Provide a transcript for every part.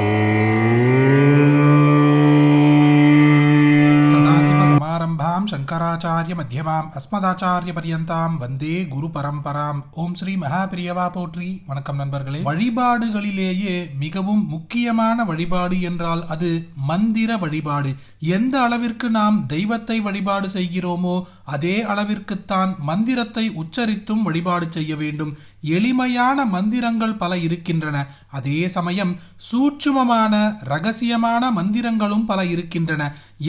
Oh. Shankaracharya மத்தியமாம் அஸ்மதாச்சாரிய பரியந்தாம் வந்தே குரு பரம்பராம் ஓம் ஸ்ரீ மகாபிரியவா போற்றி வணக்கம் நண்பர்களே. வழிபாடுகளிலேயே மிகவும் முக்கியமான வழிபாடு என்றால் அது மந்திர வழிபாடு. எந்த அளவிற்கு நாம் தெய்வத்தை வழிபாடு செய்கிறோமோ அதே அளவிற்குத்தான் மந்திரத்தை உச்சரித்தும் வழிபாடு செய்ய வேண்டும். எளிமையான மந்திரங்கள் பல இருக்கின்றன. அதே சமயம் சூட்சுமமான ரகசியமான மந்திரங்களும் பல இருக்கின்றன.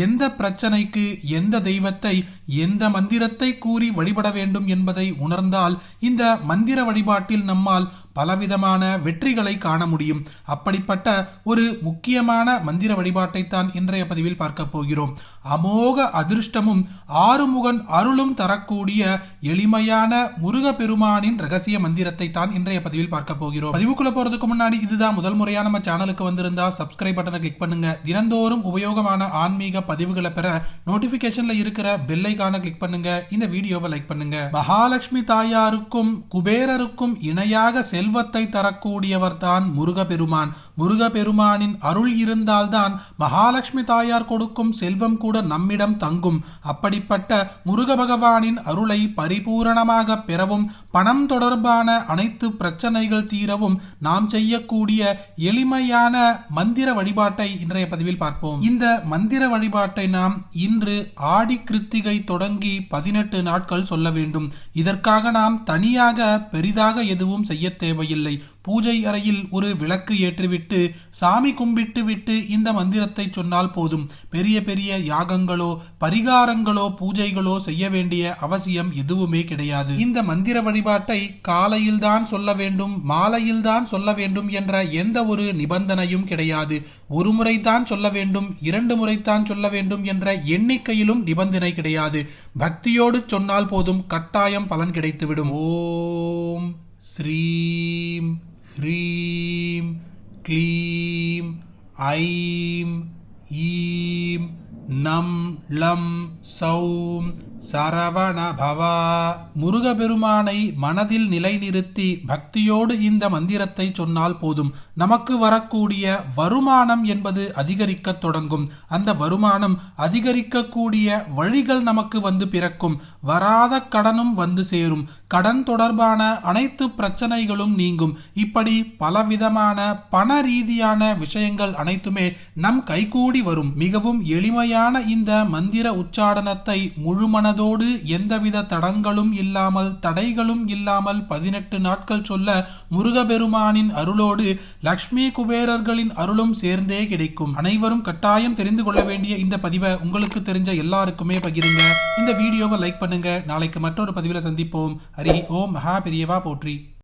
எந்த பிரச்சனைக்கு எந்த தெய்வத்தை எந்த மந்திரத்தை கூறி வழிபட வேண்டும் என்பதை உணர்ந்தால் இந்த மந்திர வழிபாட்டில் நம்மால் பலவிதமான வெற்றிகளை காண முடியும். அப்படிப்பட்ட ஒரு முக்கியமான மந்திர வழிபாட்டை தான் இன்றைய பதிவில் பார்க்க போகிறோம். அமோக அதிர்ஷ்டமும் ஆறுமுகன் அருளும் தரக்கூடிய எளிமையான முருகப்பெருமானின் ரகசிய மந்திரத்தை தான் இன்றைய பதிவில் பார்க்க போகிறோம். பதிவுக்குள்ள போறதுக்கு முன்னாடி இதுதான் முதல் முறையா நம்ம சேனலுக்கு வந்திருந்தா சப்ஸ்கிரைப் பட்டனை கிளிக் பண்ணுங்க. தினந்தோறும் உபயோகமான ஆன்மீக பதிவுகளை பெற நோட்டிபிகேஷன்ல இருக்கிற பெல் ஐகானை கிளிக் பண்ணுங்க. இந்த வீடியோவை லைக் பண்ணுங்க. மகாலட்சுமி தாயாருக்கும் குபேரருக்கும் இணையாக செல் செல்வத்தை தரக்கூடியவர் தான் முருகப்பெருமான் முருகப்பெருமானின் அருள் இருந்தால்தான் மகாலட்சுமி தாயார் கொடுக்கும் செல்வம் கூட நம்மிடம் தங்கும். அப்படிப்பட்ட முருக பகவானின் அருளை பரிபூரணமாக பெறவும் பணம் தொடர்பான அனைத்து பிரச்சனைகள் தீரவும் நாம் செய்யக்கூடிய எளிமையான மந்திர வழிபாட்டை இன்றைய பதிவில் பார்ப்போம். இந்த மந்திர வழிபாட்டை நாம் இன்று ஆடி கிருத்திகை தொடங்கி பதினெட்டு நாட்கள் சொல்ல வேண்டும். இதற்காக நாம் தனியாக பெரிதாக எதுவும் செய்ய தேவை தேவையில்லை. பூஜை அறையில் ஒரு விளக்கு ஏற்றிவிட்டு சாமி கும்பிட்டு விட்டு இந்த மந்திரத்தை சொன்னால் போதும். பெரிய பெரிய யாகங்களோ பரிகாரங்களோ பூஜைகளோ செய்ய வேண்டிய அவசியம் எதுவுமே கிடையாது. இந்த மந்திர வழிபாட்டை காலையில் தான் சொல்ல வேண்டும் மாலையில்தான் சொல்ல வேண்டும் என்ற எந்த ஒரு நிபந்தனையும் கிடையாது. ஒரு முறை தான் சொல்ல வேண்டும் இரண்டு முறைத்தான் சொல்ல வேண்டும் என்ற எண்ணிக்கையிலும் நிபந்தனை கிடையாது. பக்தியோடு சொன்னால் போதும் கட்டாயம் பலன் கிடைத்துவிடும். ஓம். श्रीं ह्रीं क्लीं ऐं ईं नं लं सौं சரவண பவா. முருகபெருமானை மனதில் நிலைநிறுத்தி பக்தியோடு இந்த மந்திரத்தை சொன்னால் போதும். நமக்கு வரக்கூடிய வருமானம் என்பது அதிகரிக்கத் தொடங்கும். அந்த வருமானம் அதிகரிக்கக்கூடிய வழிகள் நமக்கு வந்து பிறக்கும். வராத கடனும் வந்து சேரும். கடன் தொடர்பான அனைத்து பிரச்சனைகளும் நீங்கும். இப்படி பலவிதமான பண ரீதியான விஷயங்கள் அனைத்துமே நம் கைகூடி வரும். மிகவும் எளிமையான இந்த மந்திர உச்சாடனத்தை முழுமன மனதோடு எந்தவித தடங்களும் இல்லாமல் தடைகளும் இல்லாமல் பதினெட்டு நாட்கள் சொல்ல முருகபெருமானின் அருளோடு லக்ஷ்மி குபேரர்களின் அருளும் சேர்ந்தே கிடைக்கும். அனைவரும் கட்டாயம் தெரிந்து கொள்ள வேண்டிய இந்த பதிவை உங்களுக்கு தெரிஞ்ச எல்லாருக்குமே பகிருங்க. இந்த வீடியோவை லைக் பண்ணுங்க. நாளைக்கு மற்றொரு பதிவில் சந்திப்போம். ஹரி ஓம் மகா பெரியவா போற்றி.